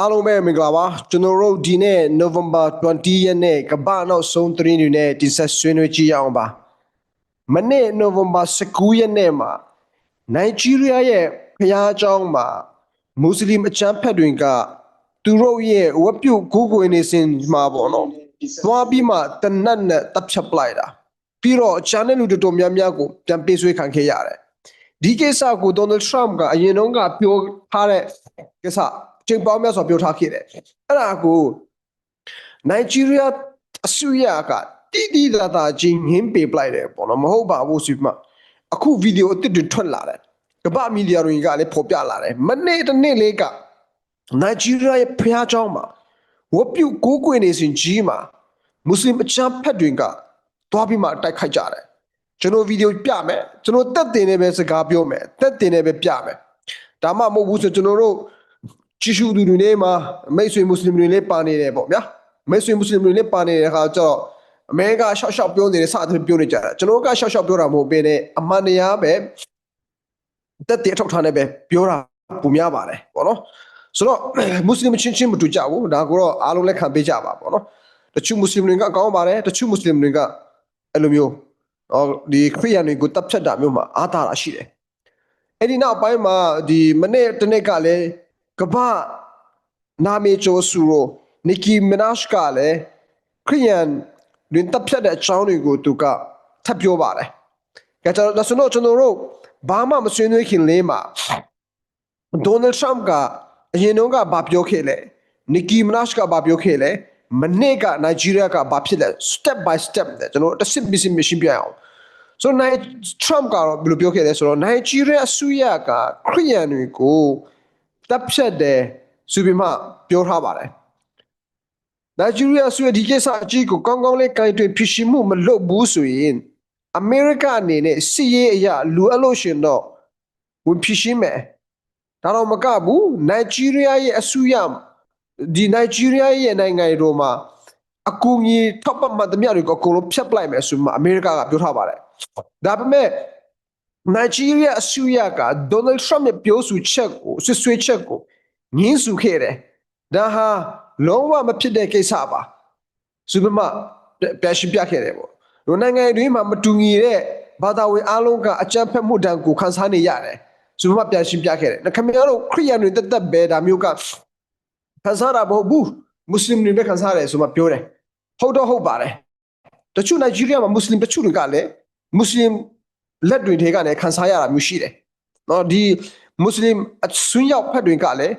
အားလုံးပဲမင်္ဂလာပါကျွန်တော်တို့ဒီနေ့ November 20ရက်နေ့ကမ္ဘာနောက်ဆုံးသတင်းတွေနဲ့တင်ဆက်ဆွေးနွေးကြည့်ရအောင်ပါမနေ့ November 19ရက်နေ့မှာနိုင်ဂျီးရီးယားရဲ့ဖျားเจ้าမှာမွတ်စလင်အချမ်းဖက်တွေကသူတို့ရဲ့ဝတ်ပြုကိုးကွယ်နေစဉ်မှာပေါ့နော်သွားပြီးမှတနတ်နဲ့တပ်ဖြတ်ပလိုက်တာပြီးတော့ channel လူတော်တော်များများကိုပြန်ပေးဆွေးခံခဲ့ရတယ်ဒီကိစ္စကို Donald Trump ကအရင်တုန်းကပြောထားတဲ့ကိစ္စ ချိန်ပေါင်းများစွာပြောထားခဲ့တယ်အဲ့ဒါကိုနိုင်ဂျီးရီးယားအစိုးရကတိတိကျကျချင်းငင်းပေးပလိုက်တယ်ပေါ့နော်မဟုတ်ပါဘူးဆိုပြီးမှအခုဗီဒီယိုအစ်စ်တွေထွက်လာတယ်ကမ္ဘာမီဒီယာတွေကလည်းဖော်ပြလာတယ်မနေ့တစ်နေ့လေးကနိုင်ဂျီးရီးယားရဲ့ဖျားเจ้าမှာဝတ်ပြုကိုးကွယ်နေစဉ်ကြီးမှာမွတ်စလင်အချမ်းဖက်တွေကသွားပြီးမှတိုက်ခိုက်ကြတယ်ကျွန်တော်ဗီဒီယိုပြမယ်ကျွန်တော်တက်တင်နေပဲစကားပြောမယ်တက်တင်နေပဲပြမယ်ဒါမှမဟုတ်ဘူးဆိုကျွန်တော်တို့ ကြည့်ရှုသူတွေနဲ့မှာမိတ်ဆွေမွတ်စလင်တွေလည်းပါနေတယ်ပေါ့ဗျာမိတ်ဆွေမွတ်စလင်တွေလည်းပါနေတဲ့အခါကျတော့အမေကရှောက်ရှောက်ပြောနေတယ်စသဖြင့်ပြောနေကြတာကျွန်တော်ကရှောက်ရှောက်ပြောတာမဟုတ်ဘဲနဲ့အမှန်တရားပဲတက်တဲ့အထောက်ထားနဲ့ပဲပြောတာပုံများပါတယ်ပေါ့နော်ဆိုတော့မွတ်စလင်ချင်းချင်းမတူကြဘူးဒါကိုတော့အားလုံးလက်ခံပေးကြပါပေါ့နော်တချို့မွတ်စလင်တွေကကောင်းပါတယ်တချို့မွတ်စလင်တွေကအဲ့လိုမျိုးဟောဒီခရီးယန်တွေကိုတပ်ဖြတ်တာမျိုးမှာအားတာတာရှိတယ်အဲ့ဒီနောက်ပိုင်းမှာဒီမနေ့တစ်နေ့ကလည်း ကမ္ဘာနာမည်ကျော်ဆူရိုနီကီမနက်ရှ်ကလည်းခရီးယန်တွင်တပ်ဖြတ်တဲ့အကြောင်းတွေကိုသူကထပ်ပြောပါတယ်။ကြတော့ဒါဆိုတော့ကျွန်တော်တို့ဘာမှမဆွေးနွေးခင်လေးမှာဒေါ်နယ်ထရမ့်ကအရင်တုန်းကဘာပြောခဲ့လဲနီကီမနက်ရှ်ကဘာပြောခဲ့လဲမနေ့ကနိုင်ဂျီးရီးယားကဘာဖြစ်လဲ step by step တဲ့ကျွန်တော်တစ်စစ်ပြီးစစ်မရှင်းပြအောင်ဆိုတော့နိုင်ထရမ့်ကတော့ဘယ်လိုပြောခဲ့လဲဆိုတော့နိုင်ဂျီးရီးယားအစိုးရကခရီးယန်တွေကို တပ်ဖြတ်တယ်ဆိုပြီးမှပြောထားပါတယ်။နိုင်ဂျီးရီးယားဆိုဒီကိစ္စအကြီးကိုကောင်းကောင်းလေးကြိုင်တွင်ဖြစ်ရှိမှုမလုပ်ဘူးဆိုရင်အမေရိကအနေနဲ့စီးရေးအရာလူအလို့ရှင်တော့ဝင်ဖြစ်ရှိမယ်။ဒါတော့မကဘူးနိုင်ဂျီးရီးယားရဲ့အစိုးရဒီနိုင်ဂျီးရီးယားရဲ့နိုင်ငံတော်မှာအကူအညီထောက်ပံ့မှတမျှတွေကိုအကုန်လုံးဖျက်ပလိုက်မယ်ဆိုမှအမေရိကကပြောထားပါတယ်။ဒါပေမဲ့ နိုင်ဂျီးရီးယားအစိုးရကဒေါ်နယ်ထရမ့်ရဲ့ပြောဆိုချက်ကိုဆွဆွေးချက်ကိုငင်းဆူခဲ့တယ်။ဒါဟာလုံးဝမဖြစ်တဲ့ကိစ္စပါ။စူပမာပြရှင်းပြခဲ့တယ်ပေါ့။ဒီနိုင်ငံတွင်းမှာမတူညီတဲ့ဘာသာဝင်အားလုံးကအကြမ်းဖက်မှုတံကိုခန်းစားနေရတယ်။စူပမာပြန်ရှင်းပြခဲ့တယ်။ခင်ဗျားတို့ခရိယန်တွေတက်တက်ပဲဒါမျိုးကခန်းစားတာမဟုတ်ဘူး။မွတ်စလင်တွေပဲခန်းစားတယ်ဆိုမှပြောတယ်။ဟုတ်တော့ဟုတ်ပါတယ်။တချို့နိုင်ဂျီးရီးယားမှာမွတ်စလင်တချို့တွေကလည်းမွတ်စလင် လက်တွေထဲကနေခန်းစားရတာမျိုးရှိတယ်။နော်ဒီမွတ်စလင်အဆွင်းရောက်ဖက်တွေကလည်း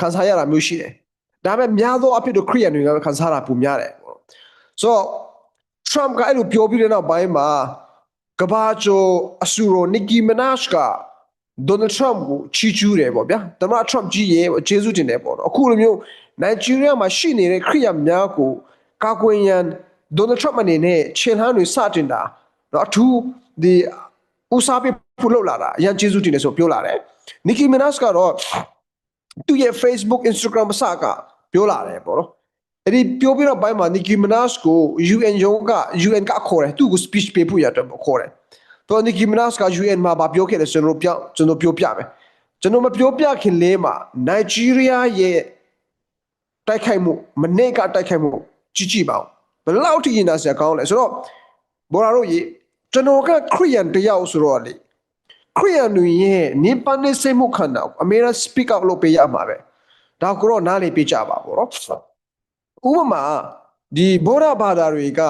ခန်းစားရတာမျိုးရှိတယ်။ဒါပေမဲ့များသောအဖြစ်တော့ခရီးယန်တွေကခန်းစားတာပုံများတယ်ပေါ့။ဆိုတော့ Trump ကအဲ့လိုပြောပြီးတဲ့နောက်ပိုင်းမှာကဘာချိုအဆူရိုနီကီမနက်ရှ်ကဒေါ်နယ်ထရမ့်ကိုချီးကျူးတယ်ပေါ့ဗျာ။သမ္မတထရမ့်ကြီးရဲ့ကျေးဇူးတင်တယ်ပေါ့နော်။အခုလိုမျိုးနိုင်ဂျီးရီးယားမှာရှိနေတဲ့ခရီးယန်များကိုကာကွယ်ရန်ဒေါ်နယ်ထရမ့်အနေနဲ့ခြေလှမ်းတွေစတင်တာနော်အထူး ဒီဦးစားပေးဖို့လောက်လာတာအရင်ကျေးဇူးတင်တယ်ဆိုပြောလာတယ်။နီကီမနက်စ်ကတော့သူ့ရဲ့ Facebook Instagram အစကပြောလာတယ်ပေါ့နော်။အဲ့ဒီပြောပြီးတော့ဘိုင်းမှာနီကီမနက်စ်ကို UN ရုံးက UN ကခေါ်တယ်သူ့ကို speech ပေးဖို့ရတယ်ပေါ့ခေါ်တယ်။တော့နီကီမနက်စ်က UN မှာပြောခဲ့တယ်ကျွန်တော်ပြောကျွန်တော်ပြောပြမယ်။ကျွန်တော်မပြောပြခင်လေးမှာနိုင်ဂျီးရီးယားရဲ့တိုက်ခိုက်မှုမနေ့ကတိုက်ခိုက်မှုကြီးကြီးပါအောင်ဘယ်လောက်ထိရင်တာဆရာကောင်းလဲဆိုတော့ဘော်ရာတို့ရေ ကျွန်တော်ကခရီးယန်တယောက်ဆိုတော့လေခရီးယန်တွေရဲ့နိပန်နေစိတ်မှုခန္ဓာအမေရိကန် speak out လုပ်ပေးရမှာပဲဒါကိုတော့နားလေပြကြပါဘောနော်ဥပမာဒီဘောဓဘာသာတွေက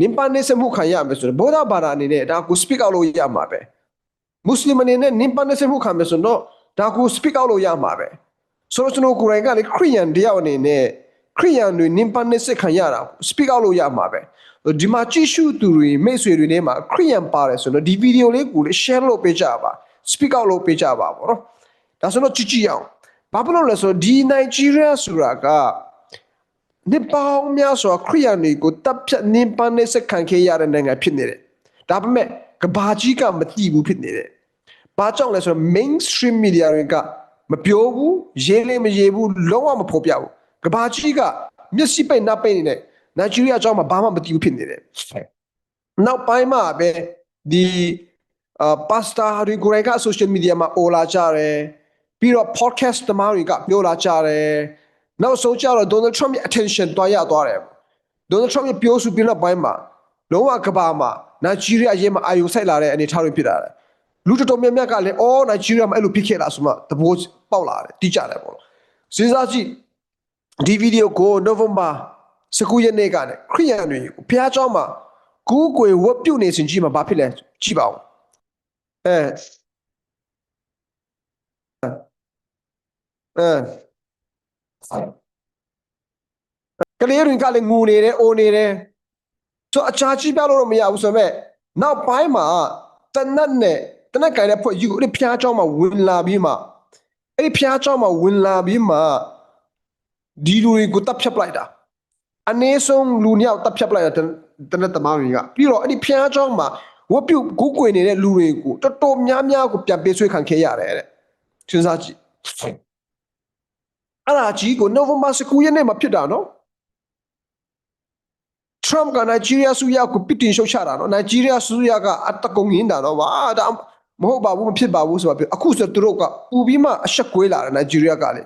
နိပန်နေစိတ်မှုခံရမယ်ဆိုတော့ဘောဓဘာသာအနေနဲ့ဒါကို speak out လုပ်ရမှာပဲမွတ်စလင်အနေနဲ့နိပန်နေစိတ်မှုခံမယ်ဆိုတော့ဒါကို speak out လုပ်ရမှာပဲဆိုတော့ကျွန်တော်ကိုယ်တိုင်ကလေခရီးယန်တယောက်အနေနဲ့ခရီးယန်တွေနိပန်နေစိတ်ခံရတာ speak out လုပ်ရမှာပဲ ဒီမှာကြည့်ရှုသူတွေမိတ်ဆွေတွေနဲ့မှာခရီးယန်ပါတယ်ဆိုတော့ဒီဗီဒီယိုလေးကိုလေ share လုပ်ပေးကြပါ speak out လုပ်ပေးကြပါပေါ့နော်ဒါဆိုတော့ကြည့်ကြည့်အောင်ဘာဖြစ်လို့လဲဆိုတော့ဒီနိုင်ဂျီးရီးယားဆိုတာကနေပေါင်းများစွာခရီးယန်တွေကိုတပ်ဖြတ်နင်းပန်းနေစခံခဲ့ရတဲ့နိုင်ငံဖြစ်နေတယ်ဒါပေမဲ့ကဘာကြီးကမတိဘူးဖြစ်နေတယ်ဘာကြောင့်လဲဆိုတော့ mainstream media တွေကမပြောဘူးရေးလေးမရေးဘူးလုံးဝမဖော်ပြဘူးကဘာကြီးကမျက်စိပိတ်နှပ်ပိတ်နေတဲ့ နိုင်ဂျီးရီးယားအကြောင်းမှာဘာမှမသိဘူးဖြစ်နေတယ်။နောက်ပိုင်းမှာပဲဒီအာပါစတာတွေကိုယ်တိုင်က social media မှာအော်လာကြတယ်။ပြီးတော့ podcast သမားတွေကပြောလာကြတယ်နောက်ဆုံးကျတော့ Donald Trump ရဲ့ attention တွားရသွားတယ် Donald Trump ရဲ့ပြောဆိုပြတဲ့ဘိုင်းမှာလုံးဝကဘာမှာနိုင်ဂျီးရီးယားအရေးမှာအာရုံစိုက်လာတဲ့အနေအထားတွေဖြစ်လာတယ်လူတော်တော်များများကလည်းအော်နိုင်ဂျီးရီးယားမှာအဲ့လိုဖြစ်ခဲ့လားဆိုမှသဘောပေါက်လာတယ်တိကျတယ်ပေါ့စဉ်းစားကြည့်ဒီဗီဒီယိုကို November 19 ရက်နေ့ကလည်းခရီးယန်တွေဖះเจ้าမှာကူးကွယ်ဝတ်ပြုတ်နေစဉ်ကြီးမှာဘာဖြစ်လဲကြည့်ပါဦးအဲအဲကလေးတွေကလည်းငူနေတယ်အိုနေတယ်ဆိုတော့အချာကြီးပြလို့တော့မရဘူးဆိုမဲ့နောက်ပိုင်းမှာတနတ်နဲ့တနတ်ကင်တဲ့ဖွဲ့ယူအဲ့ဒီဖျားเจ้าမှာဝင်လာပြီးမှအဲ့ဒီဖျားเจ้าမှာဝင်လာပြီးမှဒီလူတွေကိုတပ်ဖြတ်ပလိုက်တာ အနည်းဆုံးလူနှစ်ယောက်တပ်ဖြတ်ပလိုက်တာတတနတ်သမားတွေကပြီးတော့အဲ့ဒီဖျားเจ้าမှာဝတ်ပြုတ်ကူးကွယ်နေတဲ့လူတွေကိုတော်တော်များများကိုပြန်ပေးဆွဲခံခဲ့ရတယ်တဲ့စဉ်းစားကြည့်အဲ့ဒါကြီးကို November 19ရက်နေ့မှာဖြစ်တာနော် Trump ကနိုင်ဂျီးရီးယားဆူရကိုပစ်တင်ရှုတ်ချတာနော်နိုင်ဂျီးရီးယားဆူရကအတကုံရင်းတာနော်ဗာဒါမဟုတ်ပါဘူးမဖြစ်ပါဘူးဆိုတာပြောအခုဆိုသူတို့ကပူပြီးမှအဆက်ကွေးလာတယ်နိုင်ဂျီးရီးယားကလေ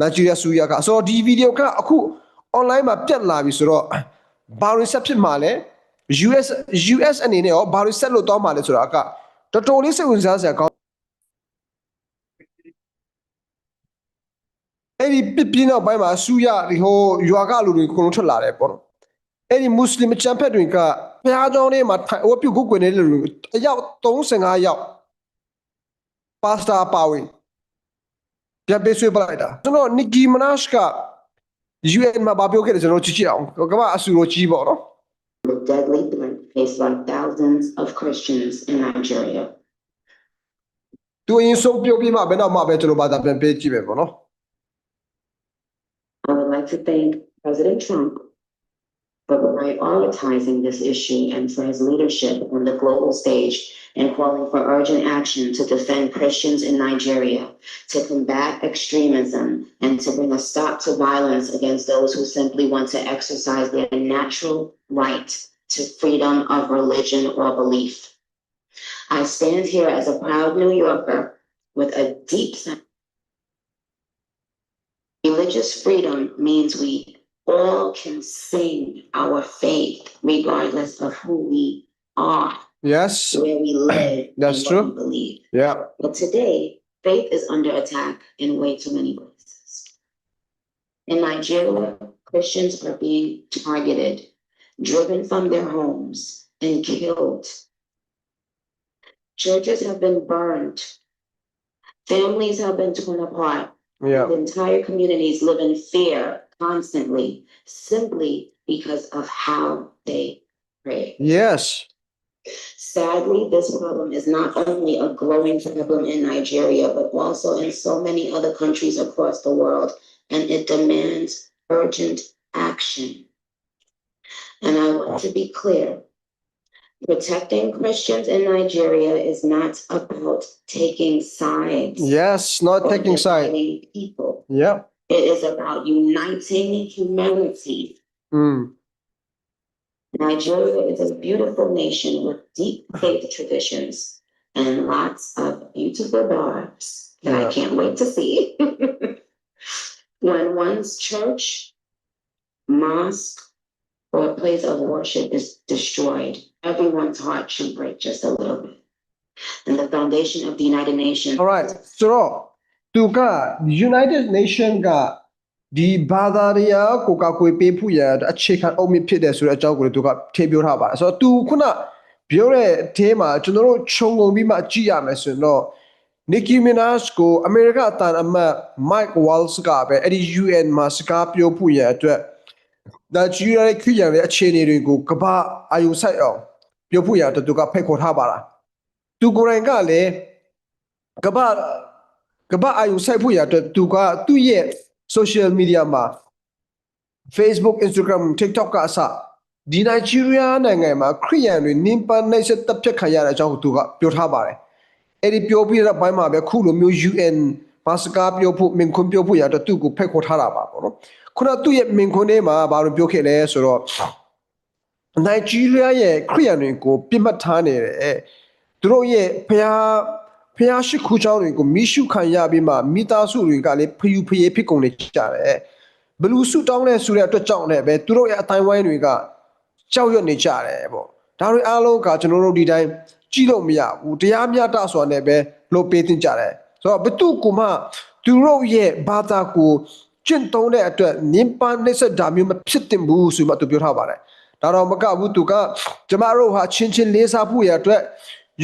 နိုင်ဂျီးရီးယားဆူရကဆိုတော့ဒီဗီဒီယိုကအခု online မှာပြတ်လာပြီဆိုတော့ဘာလို့ဆက်ဖြစ်မှာလဲ US US အနေနဲ့ရောဘာလို့ဆက်လို့တောင်းမှာလဲဆိုတာကတော်တော်လေးစိတ်ဝင်စားစရာကောင်းအဲ့ဒီပြပြင်းနောက်ပိုင်းမှာဆူရဒီဟိုရွာကလူတွေအကုန်လုံးထွက်လာတယ်ပေါ့နော်အဲ့ဒီမွတ်စလင်ချမ်ဖက်တွေကဘုရားကျောင်းထဲမှာထိုင်ဝတ်ပြုတ်ကုတ်ကွယ်နေတဲ့လူတွေအယောက်35ယောက်ပါစတာပါဝင်ပြန်ပေးဆွေးပလိုက်တာကျွန်တော်နီကီမနတ်က UN မှာဗာပြောခဲ့တယ်ကျွန်တော်ကြည့်ကြည့်အောင်ကမ္ဘာအဆူလိုကြီးပေါ့နော် The deadly threat faced by thousands of Christians in Nigeria. သူအရင်ဆုံးပြောပြီးမှဘယ်တော့မှပဲကျွန်တော်ဘာသာပြန်ပေးကြည့်မယ်ပေါ့နော် I would like to thank President Trump for prioritizing this issue and for his leadership on the global stage and calling for urgent action to defend Christians in Nigeria, to combat extremism, and to bring a stop to violence against those who simply want to exercise their natural right to freedom of religion or belief. I stand here as a proud New Yorker with a deep sense. Religious freedom means we all can sing our faith regardless of who we are, yes where we live, That's and true. what we believe. yeah But today, faith is under attack in way too many places. In Nigeria, Christians are being targeted, driven from their homes, and killed. Churches have been burned. Families have been torn apart. yeah The entire communities live in fear constantly, simply because of how they pray. yes Sadly, this problem is not only a growing problem in Nigeria, but also in so many other countries across the world, and it demands urgent action. And I want to be clear. Protecting Christians in Nigeria is not about taking sides. yes not or taking sides. People. yeah It is about uniting humanity. mm. Nigeria is a beautiful nation with deep faith traditions and lots of beautiful bars that Yeah. I can't wait to see. when one's church, mosque, or place of worship is destroyed, everyone's heart should break just a little bit. And the foundation of the United Nations. alright ဆိုတော့ သူက United Nation ကဒီဘာသာတရားကိုကကွယ်ပေးဖို့ရအခြေခံအုပ်မြစ်ဖြစ်တယ်ဆိုတဲ့အကြောင်းကိုလည်းသူကထည့်ပြောထားပါတယ်ဆိုတော့သူခုနပြောတဲ့အထဲမှာကျွန်တော်တို့ခြုံငုံပြီးမှကြည့်ရမယ်ဆိုရင်တော့ Nicki Minaj ကိုအမေရိကအတန်အမတ် Mike Waltz ကပဲအဲ့ဒီ UN မှာစကားပြောဖို့ရအတွက်ဒါကြည့်ရတဲ့ခရီးရတဲ့အခြေအနေတွေကိုကမ္ဘာအာယုဆိုင်အောင်ပြောဖို့ရအတွက်သူကဖိတ်ခေါ်ထားပါလားသူကိုယ်တိုင်ကလည်းကမ္ဘာ ကမ္ဘာအာယုဆိုင်ဖို့ရအတွက်သူကသူ့ရဲ့ social media မှာ Facebook Instagram TikTok ကအစဒီနိုင်ဂျီးရီးယားနိုင်ငံမှာခရီးရန်တွေနင်းပန်းနှိပ်စက်တပ်ဖြတ်ခံရတဲ့အကြောင်းကိုသူကပြောထားပါတယ်အဲ့ဒီပြောပြီးတဲ့ဘက်မှာပဲခုလိုမျိုး UN ဘာစကားပြောဖို့မင်ခွန်းပြောဖို့ရတော့သူ့ကိုဖိတ်ခေါ်ထားတာပါပေါ့နော်ခုနကသူ့ရဲ့မင်ခွန်းထဲမှာဘာလို့ပြောခဲ့လဲဆိုတော့နိုင်ဂျီးရီးယားရဲ့ခရီးရန်တွေကိုပြစ်မှတ်ထားနေတယ်သူတို့ရဲ့ဖျား ဖျားရှိခိုးချောင်းတွေကိုမိရှုခံရပြီးမှမိသားစုတွေကလည်းဖယူဖျေးဖြစ်ကုန်နေကြတယ်ဘလူးဆူတောင်းတဲ့ဆိုတဲ့အတွက်ကြောင့်လည်းပဲသူတို့ရဲ့အတိုင်းဝိုင်းတွေကကြောက်ရွံ့နေကြတယ်ပေါ့ဒါတွေအားလုံးကကျွန်တော်တို့ဒီတိုင်းကြည့်လို့မရဘူးတရားမျှတစွာနဲ့ပဲလုပ်ပေးတင်ကြတယ်ဆိုတော့ဘသူကမှသူတို့ရဲ့ဘာသာကိုကျင့်သုံးတဲ့အတွက်နင်းပန်းနှိစက်တာမျိုးမဖြစ်တင်ဘူးဆိုမှသူပြောထားပါတယ်ဒါတော့မကဘူးသူကကျမတို့ဟာချင်းချင်းလေးစားဖို့ရအတွက်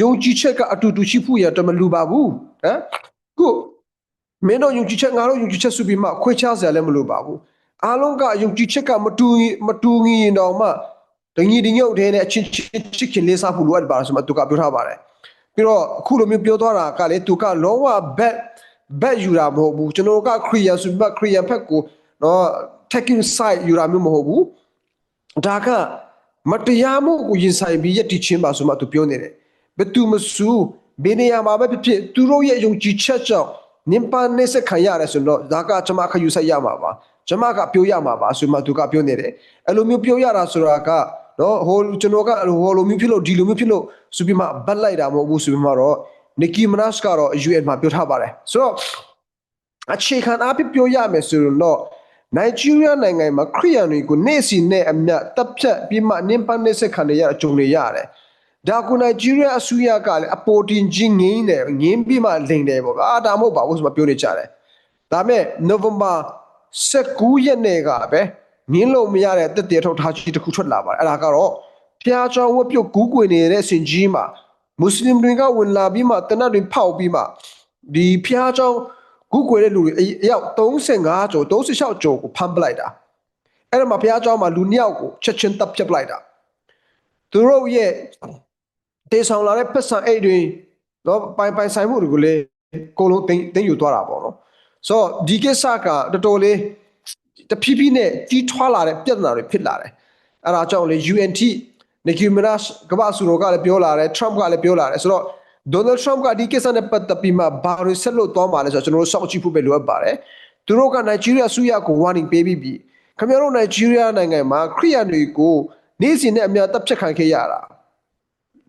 ယုံကြည်ချက်ကအတူတူရှိဖို့ရအတွက်မလူပါဘူးဟမ်ခုမင်းတို့ယုံကြည်ချက်ငါတို့ယုံကြည်ချက်ဆိုပြီးမှခွဲခြားစရာလည်းမလိုပါဘူးအားလုံးကယုံကြည်ချက်ကမတူရင်မတူငင်တော့မှတညီတညုတ်တဲ့နဲ့အချင်းချင်းချစ်ခင်လေးစားဖို့လိုအပ်ပါတယ်ဆိုမှသူကပြောထားပါတယ်ပြီးတော့အခုလိုမျိုးပြောသွားတာကလေသူကလုံးဝဘက်ဘက်ယူတာမဟုတ်ဘူးကျွန်တော်ကခရီးယန်ဆိုပြီးမှခရီးယန်ဘက်ကိုနော် taking side ယူတာမျိုးမဟုတ်ဘူးဒါကမတရားမှုကိုရင်ဆိုင်ပြီးယက်တီချင်းပါဆိုမှသူပြောနေတယ် ဘယ်သူမဆူဘယ်နေရာမှာပဲဖြစ်ဖြစ်သူတို့ရဲ့ယုံကြည်ချက်ကြောင့်နင်ပါနေစခံရတယ်ဆိုတော့ဒါကကျွန်မခယူဆိုင်ရမှာပါကျွန်မကပြောရမှာပါဆိုမှသူကပြောနေတယ်အဲ့လိုမျိုးပြောရတာဆိုတာကနော်ဟိုကျွန်တော်ကဟိုလိုမျိုးဖြစ်လို့ဒီလိုမျိုးဖြစ်လို့ဆိုပြီးမှဘတ်လိုက်တာမဟုတ်ဘူးဆိုပြီးမှတော့နီကီမနတ်စ်ကတော့ UN မှာပြောထားပါတယ်ဆိုတော့အခြေခံအားဖြင့်ပြောရမယ်ဆိုရင်တော့နိုင်ဂျီးရီးယားနိုင်ငံမှာခရီးယန်တွေကိုနေ့စီနဲ့အမျက်တပ်ဖြတ်ပြီးမှနင်းပန်းနေဆက်ခံရအကြုံတွေရတယ်။ ဒါကနိုင်ဂျီးရီးယားအစိုးရကလည်းအပေါ်တင်ကြီးငင်းတယ်ငင်းပြီးမှလိန်တယ်ပေါ့။အာဒါမဟုတ်ပါဘူးဆိုမှပြောနေကြတယ်။ဒါမဲ့နိုဝင်ဘာ19ရက်နေ့ကပဲငင်းလို့မရတဲ့တက်တဲ့ထုတ်ထားကြီးတစ်ခုထွက်လာပါတယ်။အဲ့ဒါကတော့ဖျားချောင်းဝတ်ပြုတ်ကူးကွင်နေတဲ့စင်ကြီးမှာမွတ်စလင်တွေကဝင်လာပြီးမှတနတ်တွေဖောက်ပြီးမှဒီဖျားချောင်းခုကွယ်တဲ့လူတွေအအယောက်35ကျော်36ကျော်ကိုဖမ်းပလိုက်တာအဲ့ဒါမှဘုရားကျောင်းမှာလူနှစ်ယောက်ကိုချက်ချင်းတပ်ဖြတ်ပလိုက်တာသူတို့ရဲ့ တေဆောင်လာတဲ့ပတ်စံအိတ်တွေတော့ပိုင်ပိုင်ဆိုင်မှုတွေကိုလည်းအကုန်လုံးတင်တင်ယူသွားတာပေါ့နော်ဆိုတော့ဒီကိစ္စကတော်တော်လေးတဖြည်းဖြည်းနဲ့ကြီးထွားလာတဲ့ပြဿနာတွေဖြစ်လာတယ်အဲ့ဒါကြောင့်လေ UNT Nicki Minaj ကမ္ဘာစုတော်ကလည်းပြောလာတယ် Trump ကလည်းပြောလာတယ်ဆိုတော့ Donald Trump ကဒီကိစ္စနဲ့ပတ်သက်ပြီးမှဘာတွေဆက်လုပ်သွားမှာလဲဆိုတော့ကျွန်တော်တို့စောင့်ကြည့်ဖို့ပဲလိုအပ်ပါတယ်သူတို့က Nigeria ဆူရကို warning ပေးပြီးပြီခင်ဗျားတို့ Nigeria နိုင်ငံမှာခရီးယန်တွေကိုနေ့စဉ်နဲ့အများတပ်ဖြတ်ခံခဲ့ရတာ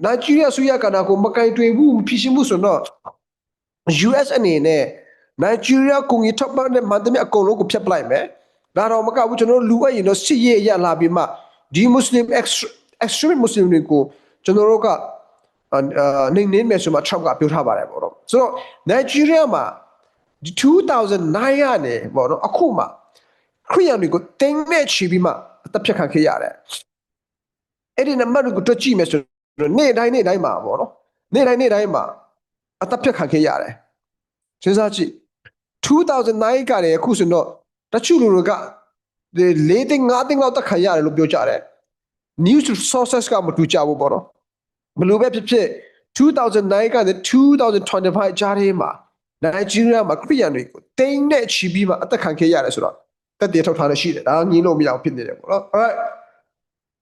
Nigeria ဆူရကနာကိုမကင်တွေ့ဘူးမဖြစ်ရှင်းဘူးဆိုတော့ US အနေနဲ့ Nigeria ကိုငီထောက်ပံ့တဲ့မန်တမအကုန်လုံးကိုဖျက်ပလိုက်မယ်ဒါတော့မကဘူးကျွန်တော်တို့လူအပ်ရင်တော့စစ်ရေးရလာပြီးမှဒီ Muslim extreme Muslim တွေကိုကျွန်တော်တို့ကအာနေနေမယ်ဆိုမှ Trump ကပြောထားပါတယ်ပေါ့နော်ဆိုတော့ Nigeria မှာဒီ2009ကနေပေါ့နော်အခုမှခရီးယန်တွေကိုတင်းမဲ့ချီပြီးမှအသက်ဖြတ်ခံခဲ့ရတယ်အဲ့ဒီနံပါတ်ကိုတွက်ကြည့်မယ်ဆိုတော့ နေ့တိုင်းနေ့တိုင်းမှာပေါ့နော်နေ့တိုင်းနေ့တိုင်းမှာအသက်ဖြတ်ခံခဲ့ရတယ်စဉ်းစားကြည့်2009ကနေအခုဆိုတော့တချို့လူတွေက၄သိန်း၅သိန်းလောက်တက်ခံရတယ်လို့ပြောကြတယ် news sources ကမတူကြဘူးပေါ့နော်ဘလို့ပဲဖြစ်ဖြစ်2009ကနေ2025ကြားထဲမှာနိုင်ဂျီးရီးယားမှာခရီးယန်တွေကိုတိမ်နဲ့ချီပြီးမှအသက်ခံခဲ့ရတယ်ဆိုတော့တက်တည်ထုတ်ထားလို့ရှိတယ်ဒါကငင်းလို့မရအောင်ဖြစ်နေတယ်ပေါ့နော် alright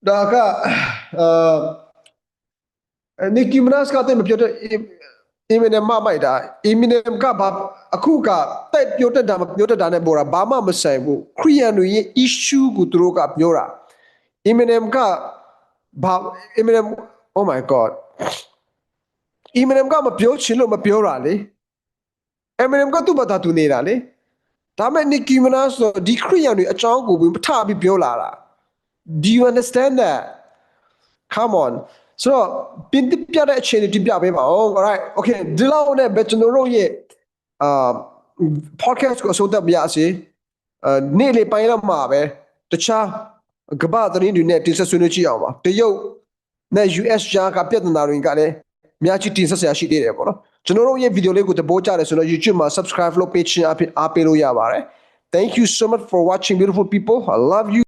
ဒါကအာ နီကီမနတ်ကတည်းကပြောတဲ့အီမီနမ်မမိုက်တာအီမီနမ်ကဘာအခုကတိုက်ပြောတတ်တာမပြောတတ်တာနဲ့ပေါ်တာဘာမှမဆိုင်ဘူးခရီးယန်တွေရဲ့ issue ကိုသူတို့ကပြောတာအီမီနမ်ကဘာအီမီနမ် oh my god အီမီနမ်ကမပြောချင်လို့မပြောတာလေအီမီနမ်ကသူ့ဘာသာသူနေတာလေဒါမဲ့နီကီမနာဆိုဒီခရီးယန်တွေအကြောင်းကိုပြီးထပြီးပြောလာတာ do you understand that come on ဆိုတော့ပြင်ပြတဲ့အခြေအနေတင်ပြပေးပါဦး alright okay ဒီလောက်နဲ့ပဲကျွန်တော်တို့ရဲ့အာ podcast ကိုဆိုတော့ပြရစီအာနေ့လေးပိုင်းတော့မှာပဲတခြားကမ္ဘာသတင်းတွေနဲ့တင်ဆက်ဆွေးနွေးကြည့်အောင်ပါတရုတ်နဲ့ US ကြားကပြဿနာတွေကလည်းအများကြီးတင်ဆက်ဆရာရှိသေးတယ်ပေါ့နော်ကျွန်တော်တို့ရဲ့ဗီဒီယိုလေးကိုတပိုးကြတယ်ဆိုတော့ YouTube မှာ subscribe လုပ်ပေးချင်အဖြစ်အားပေးလို့ရပါတယ် Thank you so much for watching beautiful people I love you